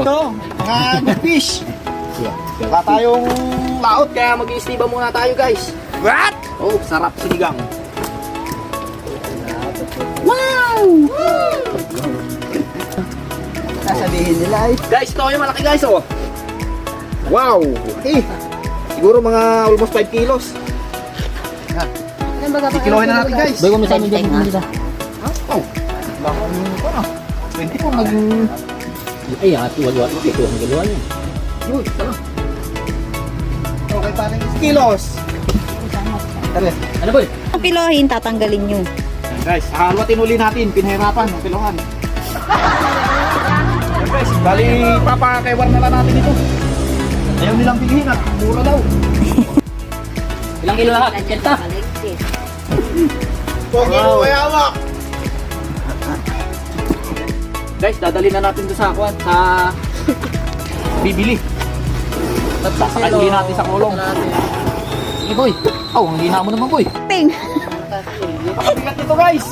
Ito, mga fish. Wala tayong laot, kaya mag-iistiba muna tayo guys. What? Oh, sarap sinigang. Wow! Sasabihin nila ay, Guys, ito yung malaki guys, oh. Wow! Okay. Siguro mga almost 5 kilos. ba Kikilohin na natin guys. Bago mo sa amin dyan. Oh. Baka ano pa na. 20 po naging... Ay, ati wala wala. Ito ang galawa niya. Yun, tala. Okay, parang kilos. Tara. Ano boy? Ang pilohin, tatanggalin nyo. Guys, haluatin uli natin. Pinahirapan ng piluhan. Yan guys, bali papakaiwar na lang natin ito. Ayaw nilang bilihin at mura daw. Ilang kilo lahat? Kenta? Pogi mo mayawak! Guys, dadali na natin doon sa kwan, sa bibili. At sasakali natin sa kulong. Sige boy. Oh, ang hina mo naman boy. Ting! Napakabigat nito guys.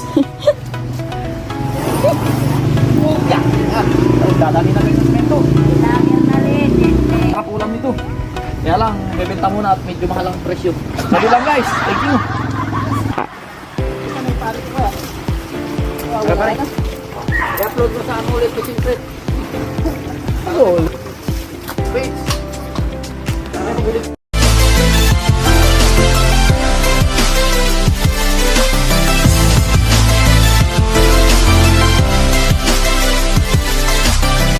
Yan. Dadali na kayo sa semento. Sarap ulam nito. Kaya lang, bebenta muna at medyo mahal ang presyo. Sabi lang guys, thank you. Kaya pare, I-upload mo sa ano ulit ko secret. Hello. Wait. Ano ulit?